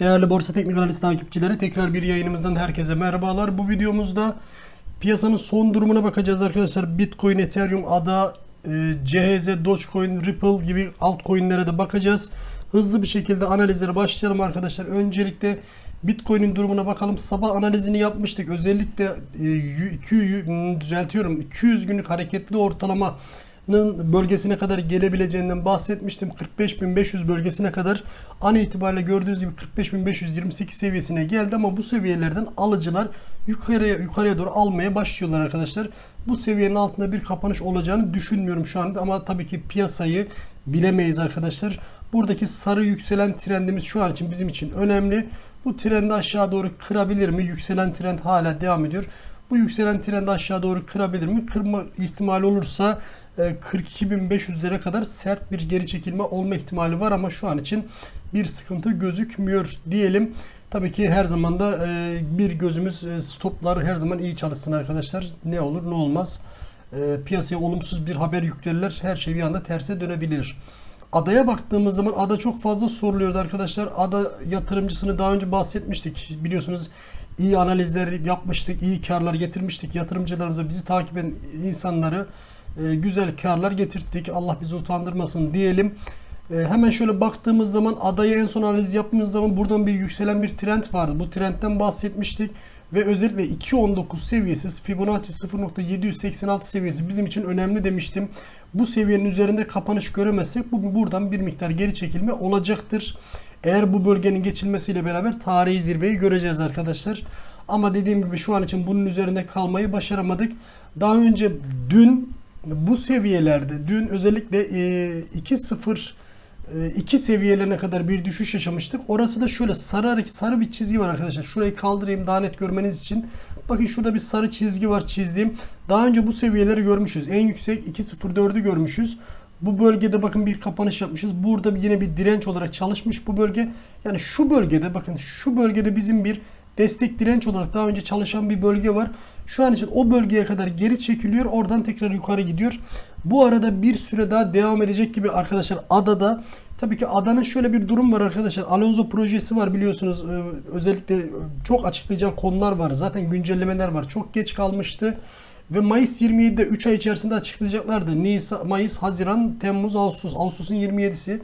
Değerli Borsa Teknik Analiz takipçileri tekrar bir yayınımızdan herkese merhabalar. Bu videomuzda piyasanın son durumuna bakacağız arkadaşlar. Bitcoin, Ethereum, ADA, e, CHZ, Dogecoin, Ripple gibi altcoin'lere de bakacağız. Hızlı bir şekilde analizlere başlayalım arkadaşlar. Öncelikle Bitcoin'in durumuna bakalım. Sabah analizini yapmıştık. Özellikle e, 200, düzeltiyorum 200 günlük hareketli ortalama bölgesine kadar gelebileceğinden bahsetmiştim. 45.500 bölgesine kadar an itibariyle gördüğünüz gibi 45.528 seviyesine geldi ama bu seviyelerden alıcılar yukarıya yukarıya doğru almaya başlıyorlar arkadaşlar. Bu seviyenin altında bir kapanış olacağını düşünmüyorum şu anda ama tabii ki piyasayı bilemeyiz arkadaşlar. Buradaki sarı yükselen trendimiz şu an için bizim için önemli. Bu trendi aşağı doğru kırabilir mi? Yükselen trend hala devam ediyor. Bu yükselen trendi aşağı doğru kırabilir mi? Kırma ihtimali olursa 42.500'lere kadar sert bir geri çekilme olma ihtimali var ama şu an için bir sıkıntı gözükmüyor diyelim. Tabii ki her zaman da e, bir gözümüz e, stoplar her zaman iyi çalışsın arkadaşlar. Ne olur ne olmaz. E, piyasaya olumsuz bir haber yüklerler. Her şey bir anda terse dönebilir. Adaya baktığımız zaman ada çok fazla soruluyordu arkadaşlar. Ada yatırımcısını daha önce bahsetmiştik. Biliyorsunuz iyi analizler yapmıştık, iyi karlar getirmiştik. Yatırımcılarımıza bizi takip eden insanları e, güzel karlar getirttik. Allah bizi utandırmasın diyelim. E, hemen şöyle baktığımız zaman adayı en son analiz yaptığımız zaman buradan bir yükselen bir trend vardı. Bu trendten bahsetmiştik. Ve özellikle 2.19 seviyesi Fibonacci 0.786 seviyesi bizim için önemli demiştim. Bu seviyenin üzerinde kapanış göremezsek bu buradan bir miktar geri çekilme olacaktır. Eğer bu bölgenin geçilmesiyle beraber tarihi zirveyi göreceğiz arkadaşlar. Ama dediğim gibi şu an için bunun üzerinde kalmayı başaramadık. Daha önce dün bu seviyelerde dün özellikle 2.0 2 e, seviyelerine kadar bir düşüş yaşamıştık. Orası da şöyle sarı sarı bir çizgi var arkadaşlar. Şurayı kaldırayım daha net görmeniz için. Bakın şurada bir sarı çizgi var çizdiğim. Daha önce bu seviyeleri görmüşüz. En yüksek 2.04'ü görmüşüz. Bu bölgede bakın bir kapanış yapmışız. Burada yine bir direnç olarak çalışmış bu bölge. Yani şu bölgede bakın şu bölgede bizim bir destek direnç olarak daha önce çalışan bir bölge var. Şu an için o bölgeye kadar geri çekiliyor. Oradan tekrar yukarı gidiyor. Bu arada bir süre daha devam edecek gibi arkadaşlar adada Tabii ki adanın şöyle bir durum var arkadaşlar. Alonso projesi var biliyorsunuz. Ee, özellikle çok açıklayacak konular var. Zaten güncellemeler var. Çok geç kalmıştı. Ve Mayıs 27'de 3 ay içerisinde açıklayacaklardı. Nisan, Mayıs, Haziran, Temmuz, Ağustos. Ağustos'un 27'si.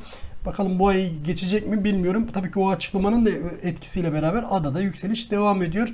Bakalım bu ay geçecek mi bilmiyorum. Tabii ki o açıklamanın da etkisiyle beraber adada yükseliş devam ediyor.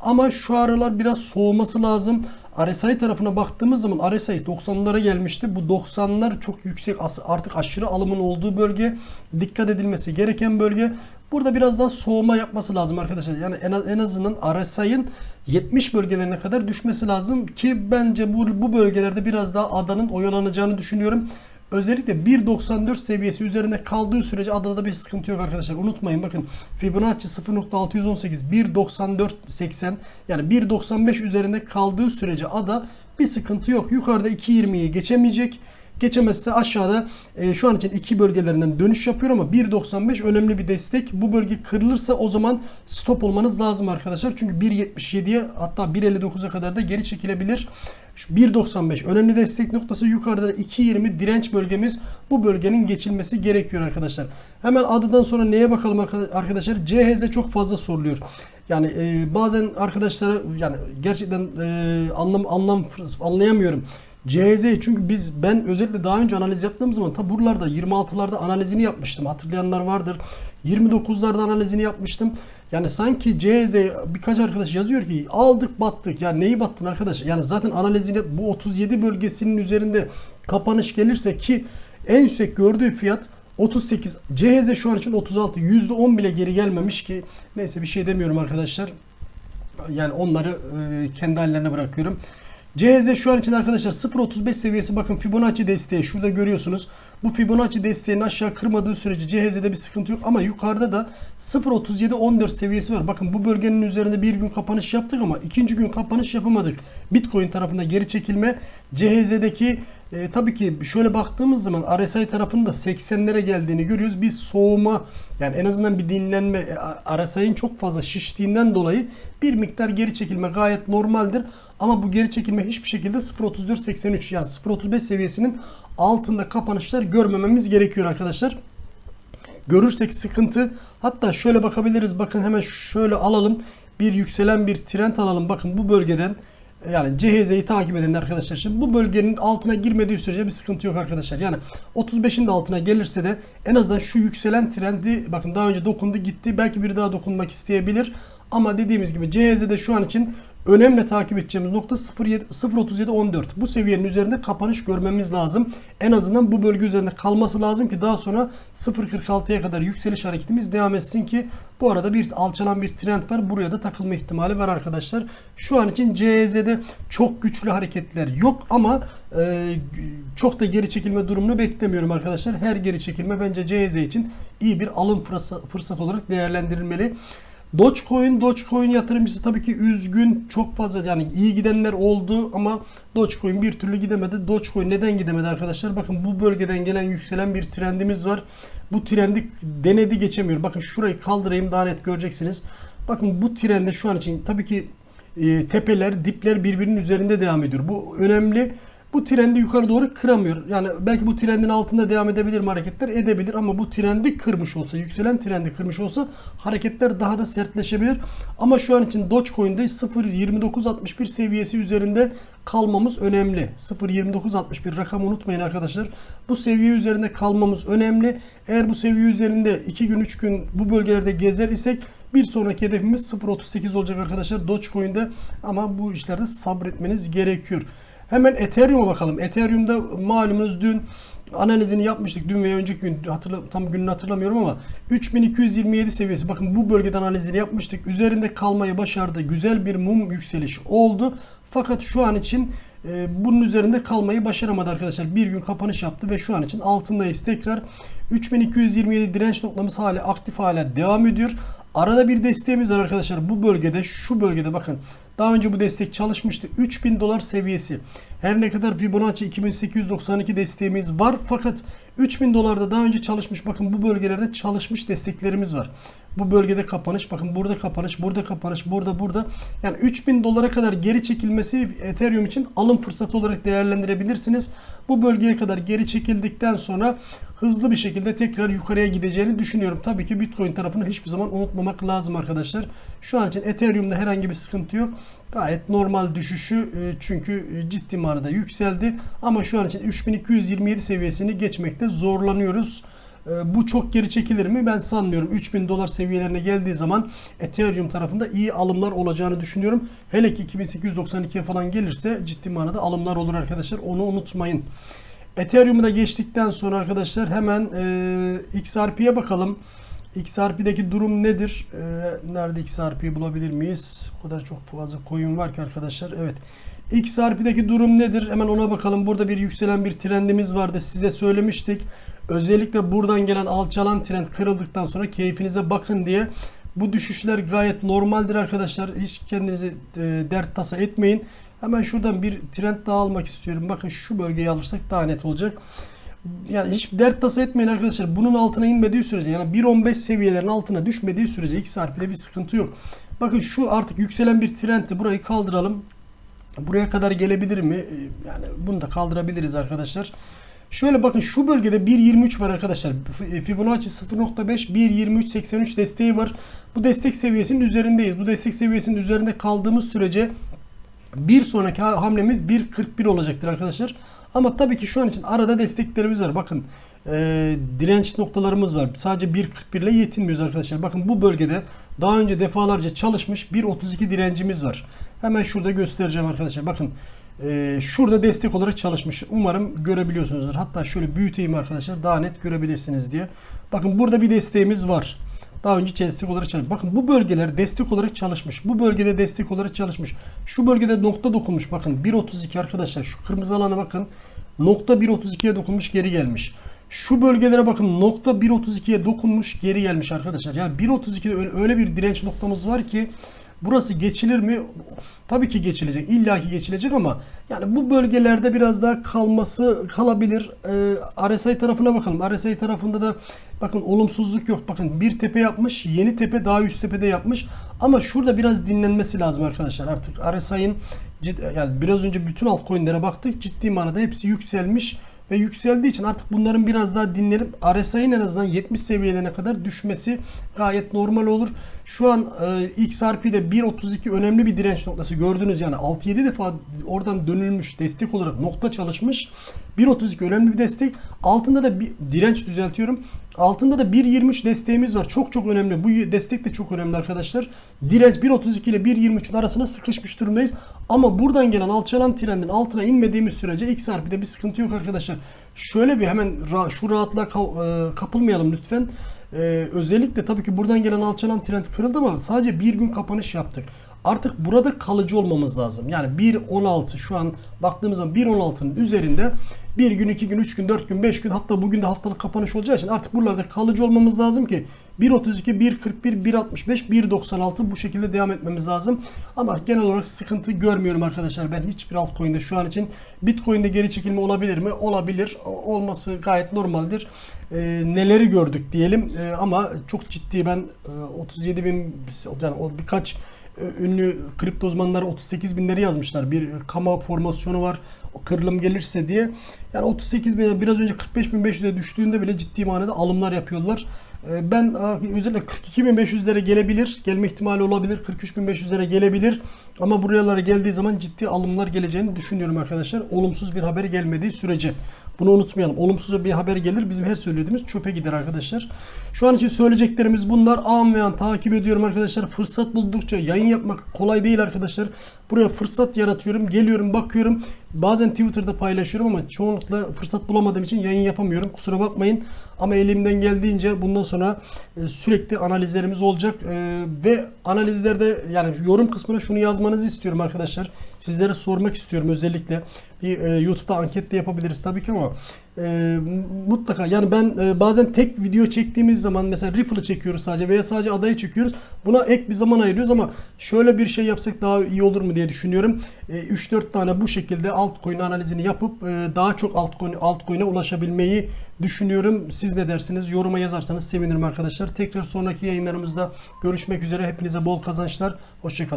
Ama şu aralar biraz soğuması lazım. RSI tarafına baktığımız zaman RSI 90'lara gelmişti. Bu 90'lar çok yüksek artık aşırı alımın olduğu bölge. Dikkat edilmesi gereken bölge. Burada biraz daha soğuma yapması lazım arkadaşlar. Yani en azından RSI'ın 70 bölgelerine kadar düşmesi lazım ki bence bu, bu bölgelerde biraz daha adanın oyalanacağını düşünüyorum. Özellikle 1.94 seviyesi üzerinde kaldığı sürece adada bir sıkıntı yok arkadaşlar. Unutmayın bakın Fibonacci 0.618 1.9480 yani 1.95 üzerinde kaldığı sürece ada bir sıkıntı yok. Yukarıda 2.20'yi geçemeyecek. Geçemezse aşağıda e, şu an için iki bölgelerinden dönüş yapıyor ama 1.95 önemli bir destek. Bu bölge kırılırsa o zaman stop olmanız lazım arkadaşlar. Çünkü 1.77'ye hatta 1.59'a kadar da geri çekilebilir. 1.95 önemli destek noktası yukarıda 2.20 direnç bölgemiz bu bölgenin geçilmesi gerekiyor arkadaşlar. Hemen adadan sonra neye bakalım arkadaşlar? CHZ çok fazla soruluyor. Yani e, bazen arkadaşlara yani gerçekten e, anlam anlam anlayamıyorum. CHZ çünkü biz ben özellikle daha önce analiz yaptığım zaman tabi buralarda 26'larda analizini yapmıştım. Hatırlayanlar vardır. 29'larda analizini yapmıştım. Yani sanki CHZ birkaç arkadaş yazıyor ki aldık battık. Yani neyi battın arkadaş? Yani zaten analizini bu 37 bölgesinin üzerinde kapanış gelirse ki en yüksek gördüğü fiyat 38. CHZ şu an için 36. %10 bile geri gelmemiş ki neyse bir şey demiyorum arkadaşlar. Yani onları kendi hallerine bırakıyorum. CHZ şu an için arkadaşlar 0.35 seviyesi bakın Fibonacci desteği şurada görüyorsunuz. Bu Fibonacci desteğini aşağı kırmadığı sürece CHZ'de bir sıkıntı yok ama yukarıda da 0.37-14 seviyesi var. Bakın bu bölgenin üzerinde bir gün kapanış yaptık ama ikinci gün kapanış yapamadık. Bitcoin tarafında geri çekilme CHZ'deki e, tabii ki şöyle baktığımız zaman RSI tarafında 80'lere geldiğini görüyoruz. Bir soğuma yani en azından bir dinlenme e, RSI'nin çok fazla şiştiğinden dolayı bir miktar geri çekilme gayet normaldir. Ama bu geri çekilme hiçbir şekilde 0.3483 yani 0.35 seviyesinin altında kapanışlar görmememiz gerekiyor arkadaşlar. görürsek sıkıntı. Hatta şöyle bakabiliriz. Bakın hemen şöyle alalım. Bir yükselen bir trend alalım. Bakın bu bölgeden yani CHZ'yi takip edin arkadaşlar. Şimdi bu bölgenin altına girmediği sürece bir sıkıntı yok arkadaşlar. Yani 35'in de altına gelirse de en azından şu yükselen trendi bakın daha önce dokundu gitti. Belki bir daha dokunmak isteyebilir. Ama dediğimiz gibi CHZ'de şu an için önemli takip edeceğimiz nokta 0.37.14. Bu seviyenin üzerinde kapanış görmemiz lazım. En azından bu bölge üzerinde kalması lazım ki daha sonra 0.46'ya kadar yükseliş hareketimiz devam etsin ki bu arada bir alçalan bir trend var. Buraya da takılma ihtimali var arkadaşlar. Şu an için CHZ'de çok güçlü hareketler yok ama e, çok da geri çekilme durumunu beklemiyorum arkadaşlar. Her geri çekilme bence CHZ için iyi bir alım fırsat olarak değerlendirilmeli. Dogecoin, Dogecoin yatırımcısı tabii ki üzgün. Çok fazla yani iyi gidenler oldu ama Dogecoin bir türlü gidemedi. Dogecoin neden gidemedi arkadaşlar? Bakın bu bölgeden gelen yükselen bir trendimiz var. Bu trendi denedi geçemiyor. Bakın şurayı kaldırayım daha net göreceksiniz. Bakın bu trende şu an için tabii ki e, tepeler, dipler birbirinin üzerinde devam ediyor. Bu önemli bu trendi yukarı doğru kıramıyor. Yani belki bu trendin altında devam edebilir mi hareketler? Edebilir ama bu trendi kırmış olsa, yükselen trendi kırmış olsa hareketler daha da sertleşebilir. Ama şu an için Dogecoin'de 0.2961 seviyesi üzerinde kalmamız önemli. 0.2961 rakamı unutmayın arkadaşlar. Bu seviye üzerinde kalmamız önemli. Eğer bu seviye üzerinde 2 gün 3 gün bu bölgelerde gezer isek bir sonraki hedefimiz 0.38 olacak arkadaşlar Dogecoin'de ama bu işlerde sabretmeniz gerekiyor. Hemen Ethereum'a bakalım. Ethereum'da malumunuz dün analizini yapmıştık. Dün veya önceki gün hatırla, tam gününü hatırlamıyorum ama 3227 seviyesi. Bakın bu bölgeden analizini yapmıştık. Üzerinde kalmayı başardı. Güzel bir mum yükseliş oldu. Fakat şu an için e, bunun üzerinde kalmayı başaramadı arkadaşlar. Bir gün kapanış yaptı ve şu an için altındayız tekrar. 3227 direnç noktamız hala aktif hala devam ediyor. Arada bir desteğimiz var arkadaşlar. Bu bölgede şu bölgede bakın daha önce bu destek çalışmıştı. 3000 dolar seviyesi. Her ne kadar Fibonacci 2892 desteğimiz var. Fakat 3000 dolarda daha önce çalışmış. Bakın bu bölgelerde çalışmış desteklerimiz var. Bu bölgede kapanış. Bakın burada kapanış, burada kapanış, burada burada. Yani 3000 dolara kadar geri çekilmesi Ethereum için alım fırsatı olarak değerlendirebilirsiniz. Bu bölgeye kadar geri çekildikten sonra hızlı bir şekilde tekrar yukarıya gideceğini düşünüyorum. Tabii ki Bitcoin tarafını hiçbir zaman unutmamak lazım arkadaşlar. Şu an için Ethereum'da herhangi bir sıkıntı yok. Gayet normal düşüşü e, çünkü e, ciddi manada yükseldi. Ama şu an için 3227 seviyesini geçmekte zorlanıyoruz. E, bu çok geri çekilir mi? Ben sanmıyorum. 3000 dolar seviyelerine geldiği zaman Ethereum tarafında iyi alımlar olacağını düşünüyorum. Hele ki 2892'ye falan gelirse ciddi manada alımlar olur arkadaşlar. Onu unutmayın. Ethereum'u da geçtikten sonra arkadaşlar hemen e, XRP'ye bakalım. XRP'deki durum nedir? Ee, nerede XRP'yi bulabilir miyiz? O kadar çok fazla coin var ki arkadaşlar. Evet. XRP'deki durum nedir? Hemen ona bakalım. Burada bir yükselen bir trendimiz vardı. Size söylemiştik. Özellikle buradan gelen alçalan trend kırıldıktan sonra keyfinize bakın diye. Bu düşüşler gayet normaldir arkadaşlar. Hiç kendinize e, dert tasa etmeyin. Hemen şuradan bir trend daha almak istiyorum. Bakın şu bölgeyi alırsak daha net olacak yani hiç dert tasa etmeyin arkadaşlar. Bunun altına inmediği sürece yani 1.15 seviyelerin altına düşmediği sürece XRP'de bir sıkıntı yok. Bakın şu artık yükselen bir trendti. Burayı kaldıralım. Buraya kadar gelebilir mi? Ee, yani bunu da kaldırabiliriz arkadaşlar. Şöyle bakın şu bölgede 1.23 var arkadaşlar. Fibonacci 0.5 1.23.83 desteği var. Bu destek seviyesinin üzerindeyiz. Bu destek seviyesinin üzerinde kaldığımız sürece bir sonraki hamlemiz 1.41 olacaktır arkadaşlar. Ama tabii ki şu an için arada desteklerimiz var. Bakın e, direnç noktalarımız var. Sadece 1.41 ile yetinmiyoruz arkadaşlar. Bakın bu bölgede daha önce defalarca çalışmış 1.32 direncimiz var. Hemen şurada göstereceğim arkadaşlar. Bakın e, şurada destek olarak çalışmış. Umarım görebiliyorsunuzdur. Hatta şöyle büyüteyim arkadaşlar. Daha net görebilirsiniz diye. Bakın burada bir desteğimiz var. Daha önce destek olarak çalışmış. Bakın bu bölgeler destek olarak çalışmış. Bu bölgede destek olarak çalışmış. Şu bölgede nokta dokunmuş. Bakın 1.32 arkadaşlar. Şu kırmızı alana bakın. Nokta 1.32'ye dokunmuş geri gelmiş. Şu bölgelere bakın nokta 1.32'ye dokunmuş geri gelmiş arkadaşlar. Yani 1.32'de öyle bir direnç noktamız var ki Burası geçilir mi? Tabii ki geçilecek. İlla ki geçilecek ama yani bu bölgelerde biraz daha kalması kalabilir. Ee, RSI tarafına bakalım. RSI tarafında da bakın olumsuzluk yok. Bakın bir tepe yapmış. Yeni tepe daha üst tepede yapmış. Ama şurada biraz dinlenmesi lazım arkadaşlar. Artık RSI'nin yani biraz önce bütün altcoin'lere baktık. Ciddi manada hepsi yükselmiş. Ve yükseldiği için artık bunların biraz daha dinlenip RSI'nin en azından 70 seviyelerine kadar düşmesi gayet normal olur. Şu an e, XRP'de 1.32 önemli bir direnç noktası gördünüz yani 6-7 defa oradan dönülmüş destek olarak nokta çalışmış. 1.32 önemli bir destek. Altında da bir direnç düzeltiyorum. Altında da 1.23 desteğimiz var. Çok çok önemli. Bu destek de çok önemli arkadaşlar. Direnç 1.32 ile 1.23'ün arasına sıkışmış durumdayız. Ama buradan gelen alçalan trendin altına inmediğimiz sürece XRP'de bir sıkıntı yok arkadaşlar. Şöyle bir hemen şu rahatlığa e, kapılmayalım lütfen. Ee, özellikle tabii ki buradan gelen alçalan trend kırıldı ama sadece bir gün kapanış yaptık. Artık burada kalıcı olmamız lazım. Yani 1.16 şu an baktığımız zaman 1.16'nın üzerinde bir gün, iki gün, üç gün, dört gün, beş gün hatta bugün de haftalık kapanış olacağı için artık buralarda kalıcı olmamız lazım ki 1.32, 1.41, 1.65, 1.96 bu şekilde devam etmemiz lazım. Ama genel olarak sıkıntı görmüyorum arkadaşlar. Ben hiçbir altcoin'de şu an için Bitcoin'de geri çekilme olabilir mi? Olabilir. Olması gayet normaldir. Ee, neleri gördük diyelim Ee, ama çok ciddi ben e, 37 bin yani birkaç e, ünlü kripto uzmanları 38 binleri yazmışlar. Bir kama formasyonu var. O kırılım gelirse diye. Yani 38 bin biraz önce 45 bin 500'e düştüğünde bile ciddi manada alımlar yapıyorlar. E, Ben e, özellikle 42.500'lere gelebilir. Gelme ihtimali olabilir. 43.500'lere gelebilir. Ama buralara geldiği zaman ciddi alımlar geleceğini düşünüyorum arkadaşlar. Olumsuz bir haber gelmediği sürece. Bunu unutmayalım. Olumsuz bir haber gelir. Bizim her söylediğimiz çöpe gider arkadaşlar. Şu an için söyleyeceklerimiz bunlar. An ve an takip ediyorum arkadaşlar. Fırsat buldukça yayın yapmak kolay değil arkadaşlar. Buraya fırsat yaratıyorum. Geliyorum bakıyorum. Bazen Twitter'da paylaşıyorum ama çoğunlukla fırsat bulamadığım için yayın yapamıyorum. Kusura bakmayın. Ama elimden geldiğince bundan sonra e, sürekli analizlerimiz olacak. E, ve analizlerde yani yorum kısmına şunu yazmanızı istiyorum arkadaşlar. Sizlere sormak istiyorum özellikle. Bir e, YouTube'da anket de yapabiliriz tabii ki ama e, mutlaka yani ben e, bazen tek video çektiğimiz zaman mesela Riffle'ı çekiyoruz sadece veya sadece adayı çekiyoruz. Buna ek bir zaman ayırıyoruz ama şöyle bir şey yapsak daha iyi olur mu diye düşünüyorum. E, 3-4 tane bu şekilde altcoin analizini yapıp e, daha çok altcoin altcoin'e ulaşabilmeyi düşünüyorum. Siz ne dersiniz? Yoruma yazarsanız sevinirim arkadaşlar. Tekrar sonraki yayınlarımızda görüşmek üzere. Hepinize bol kazançlar. Hoşçakalın.